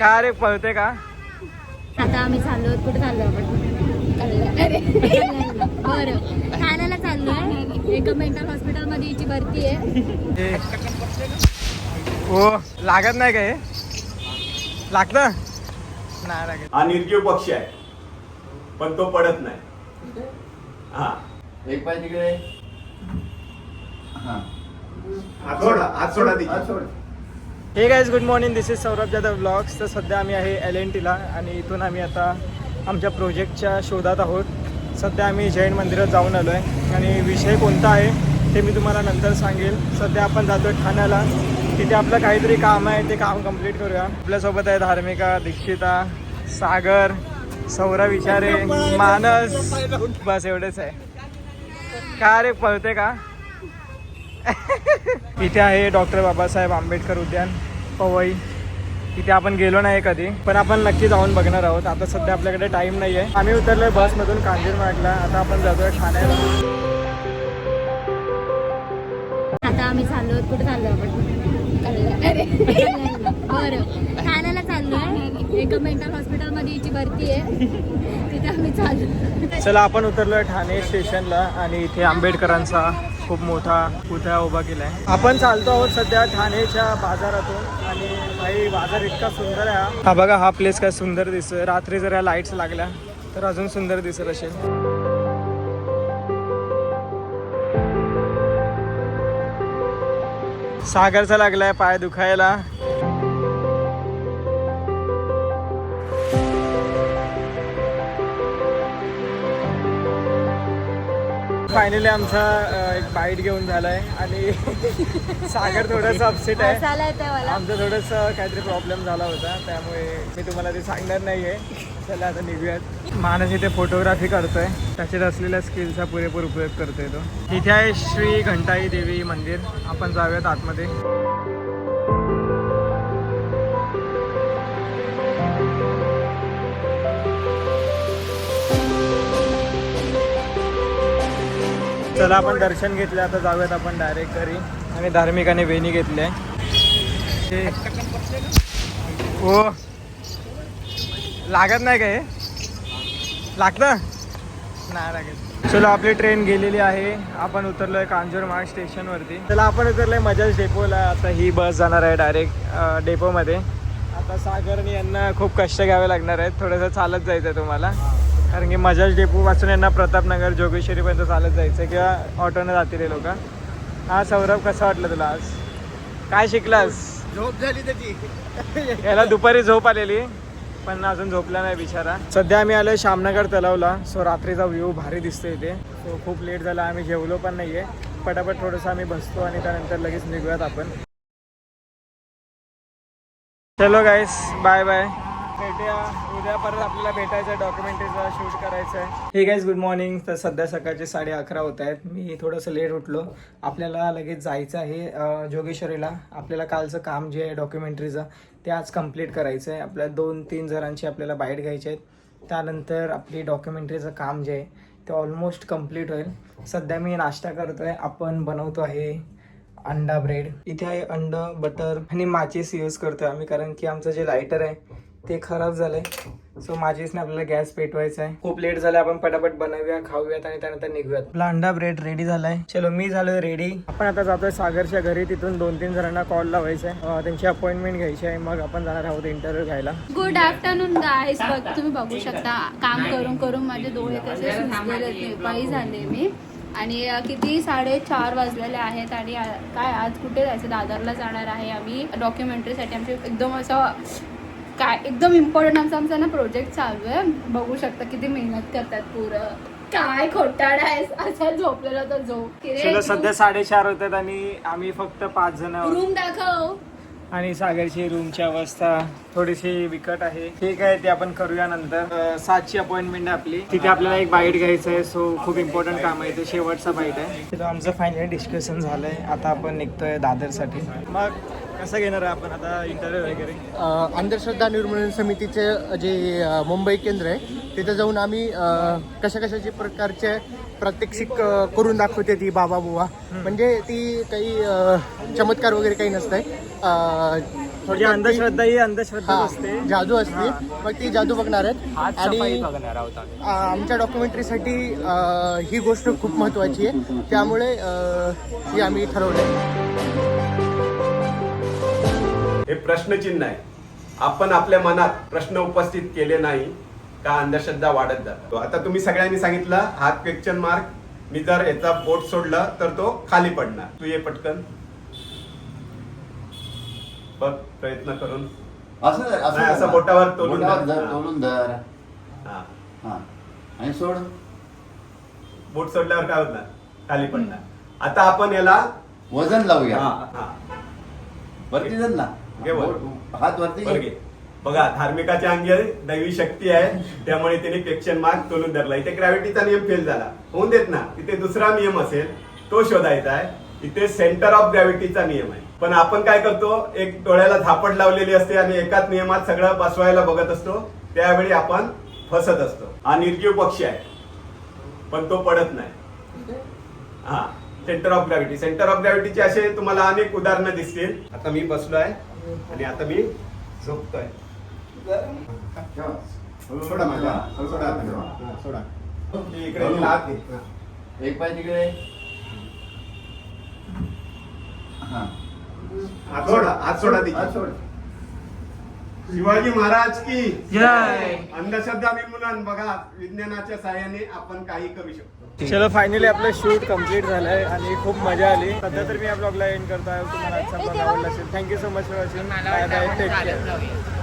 काय रे पळते का? आता आम्ही चाललो कुठे चाललो आपण? बरं. ठाण्याला चाललोय एका मेंटल हॉस्पिटलमध्ये हिची भरती आहे. हे. हो लागत नाही का हे? लागत? नाही लागत. हा निर्जीव पक्ष आहे. पण तो पडत नाही. हा. एक पाय तिकडे. हात सोडा हात सोडा तिची. Hey guys good morning this is Saurabh Jadhav vlogs तर सध्या आम्ही आहे एल एन टीला आणि इथून आम्ही आता आमच्या प्रोजेक्टच्या शोधात आहोत. सध्या आम्ही जैन मंदिरात जाऊन आलो आहे आणि विषय कोणता आहे ते मी तुम्हाला नंतर सांगेल. सध्या आपण जातो आहे ठाण्याला. तिथे आपलं काहीतरी काम आहे ते काम कंप्लीट करूया. आपल्यासोबत आहे धार्मिका दीक्षिता सागर सौरभ विचारे मानस. बस एवढेच आहे. का रे पळते का? इथे आहे डॉक्टर बाबासाहेब आंबेडकर उद्यान पवई. इथे आपण गेलो नाही कधी पण आपण नक्की जाऊन बघणार आहोत. आता सध्या आपल्याकडे टाइम नाही आहे आम्ही उतरलोय बसमधून कांजूरमार्गला आता आपण जातोय ठाण्याला. आता आम्ही चाललो कुठे चाललो आपण? बरं. एका मेंटल हॉस्पिटलमध्ये याची भरती आहे. तिथे आम्ही चालू. चला आपण उतरलो ठाणे स्टेशनला आणि इथे आंबेडकरांचा खूप मोठा पुतळा उभा केला आहे आपण चालतो आहोत सध्या ठाणेच्या बाजारातून आणि भाई बाजार इतका सुंदर आहे हा. हा बघा हा प्लेस काय सुंदर दिसतोय. रात्री जर या लाईट्स लागल्या तर अजून सुंदर दिसत असेल सागरचा लागलाय पाय दुखायला. फायनली आमचा अं, एक बाईट घेऊन झालाय आणि सागर थोडंसं अपसेट आहे. येतोय मला. आमचं थोडंसं काहीतरी प्रॉब्लेम झाला होता त्यामुळे मी तुम्हाला ते सांगणार नाही आहे चला आता निघूयात. मानस इथे फोटोग्राफी करतोय. त्याच्यात असलेल्या स्किलचा पुरेपूर उपयोग करतोय तो. इथे आहे श्री घंटाई देवी मंदिर. आपण जाऊयात आतमध्ये. चला आपण दर्शन घेतलं आता जाऊयात आपण डायरेक्ट घरी. आणि धार्मिकाने वेणी घेतली. आहे हो लागत नाही का हे? लागतं? नाही लागत. चलो आपली ट्रेन गेलेली आहे. आपण उतरलोय कांजूरमार्ग स्टेशनवरती चला आपण उतरलोय मजाच डेपोला आता ही बस जाणार आहे डायरेक्ट डेपोमध्ये आता सागरनी यांना खूप कष्ट घ्यावे लागणार आहेत. थोडंसं चालत जायचं आहे तुम्हाला. कारण की मजाज डेपोपासून यांना प्रतापनगर जोगेश्वरीपर्यंत चालत जायचं किंवा ऑटोनं जातील हे लोक. हा सौरभ कसं वाटलं तुला आज? काय शिकलास? झोप झाली त्याची. याला दुपारी झोप आलेली पण अजून झोपला नाही बिचारा. सध्या आम्ही आलोय श्यामनगर तलावला. सो रात्रीचा व्ह्यू भारी दिसतो इथे. सो खूप लेट झाला आम्ही जेवलो पण नाहीये. पटापट थोडंसं आम्ही बसतो आणि त्यानंतर लगेच निघूयात आपण. चलो गाईस बाय बाय भेटूया. उद्या परत आपल्याला भेटायचं डॉक्युमेंटरीचा शूट करायचं आहे हे गाईज गुड मॉर्निंग तर सध्या सकाळचे साडे अकरा होत आहेत. मी थोडंसं लेट उठलो. आपल्याला लगेच जायचं आहे जोगेश्वरीला. आपल्याला कालचं काम जे आहे डॉक्युमेंटरीचं ते आज कंप्लीट करायचं आहे आपल्या दोन तीन जणांची आपल्याला बाईट घ्यायची आहेत. त्यानंतर आपली डॉक्युमेंटरीचं काम जे आहे ते ऑलमोस्ट कंप्लीट होईल. सध्या मी नाश्ता करतोय. आपण बनवतो आहे अंडा ब्रेड इथे आहे अंड बटर आणि माचीस यूज करतोय आम्ही कारण की आमचं जे लायटर आहे ते खराब झालंय. सो माझीसने आपल्याला गॅस पेटवायचा आहे. खूप लेट झालं आपण पटापट बनवूया खाऊयात आणि त्यानंतर निघूयात. आपला अंडा ब्रेड रेडी झालाय. चलो मी झालोय रेडी आपण आता जातोय सागरच्या घरी तिथून दोन तीन जणांना कॉल लावायचा आहे. त्यांची अपॉइंटमेंट घ्यायची आहे. मग आपण जाणार आहोत इंटरव्ह्यू घ्यायला. गुड आफ्टरनून गाईस बघ तुम्ही बघू शकता काम करून करून माझे डोळे कसे नेपाळी झाले मी. आणि किती साडेचार वाजलेले आहेत आणि काय आज कुठे जायचं? दादरला जाणार आहे आम्ही. डॉक्युमेंटरीसाठी आमचे एकदम असं काय एकदम इम्पॉर्टंट आमचा आमचा ना प्रोजेक्ट चालू आहे. बघू शकता किती मेहनत करतात पुरं. काय खोटाड आहे असं झोपलेला तर झोप चलो सध्या साडेचार होतात आणि आम्ही फक्त पाच जण आहोत रूम दाखव. आणि सागरची रूमची अवस्था थोडीशी बिकट आहे. ठीक आहे ते आपण करूया नंतर. अं, सातची अपॉइंटमेंट आहे आपली. तिथे आपल्याला एक बाईट घ्यायचं आहे सो खूप इम्पॉर्टंट काम आहे. ते शेवटचा बाईट आहे. तिथं आमचं फायनली डिस्कशन झालंय. आता आपण निघतोय दादरसाठी. मग कसं घेणार आहे आपण आता इंटरव्ह्यू वगैरे? अंधश्रद्धा निर्मूलन समितीचे जे मुंबई केंद्र आहे तिथे जाऊन आम्ही कशा कशाचे प्रकारचे प्रात्यक्षिक करून दाखवते ती बाबा बुवा. म्हणजे ती काही चमत्कार वगैरे काही नसतंय. अ, म्हणजे अंधश्रद्धा ही अंधश्रद्धा असते. जादू असते. मग ती जादू बघणार आहेत. आणि आमच्या डॉक्युमेंटरीसाठी ही गोष्ट खूप महत्त्वाची आहे. त्यामुळे ही आम्ही ठरवलं हे प्रश्नचिन्ह आहे. आपण आपल्या मनात प्रश्न उपस्थित केले नाही का अंधश्रद्धा वाढत जातो आता तुम्ही सगळ्यांनी सांगितलं हात क्वेश्चन मार्क मी जर याचा बोट सोडला तर तो खाली पडणार. तू ये पटकन. बघ प्रयत्न करून. असं धर, असं नाही, धर असं ना. बोटावर तोलून बोटावर धर. धर तोलून धर हा. हा. आणि सोड. बोट सोडल्यावर काय होणार? खाली पडणार. आता आपण याला वजन लावूया. हा, हा. वरती धर ना. घे वर. बोट- हात वरती बरं घे. घे. बघा धार्मिकाच्या अंगी दैवी शक्ती आहे त्यामुळे त्याने क्वेश्चन मार्क तोलून धरला. इथे ग्रॅव्हिटीचा नियम फेल झाला. होऊन देत ना इथे दुसरा नियम असेल तो शोधायचा आहे. इथे सेंटर ऑफ ग्रॅव्हिटीचा नियम आहे. पण आपण काय करतो एक डोळ्याला झापड लावलेली असते आणि एकाच नियमात सगळं बसवायला बघत असतो. त्यावेळी आपण फसत असतो. हा निर्जीव पक्षी आहे. पण तो पडत नाही. हा. Centre of gravity centre of ग्रॅव्हिटीचे असे तुम्हाला अनेक उदाहरणं दिसतील. आता मी बसलोय आणि आता मी झोपतोय. सोडा माझ्या. सोडा. हा, सोडा. इकडे तिला हात घे. एक पाय तिकडे. हा. हात सोडा. हात सोडा सोड. शिवाजी महाराज की जय. अंधश्रद्धा निर्मूलन बघा विज्ञानाच्या सहाय्याने आपण काही करू शकतो. चलो फायनली आपलं शूट कंप्लीट झालंय आणि खूप मजा आली. सध्या तर मी या ब्लॉगला एंड करतो आहे तुम्हाला आजचा ब्लॉग आवडला असेल. Thank you so much for watching bye bye take care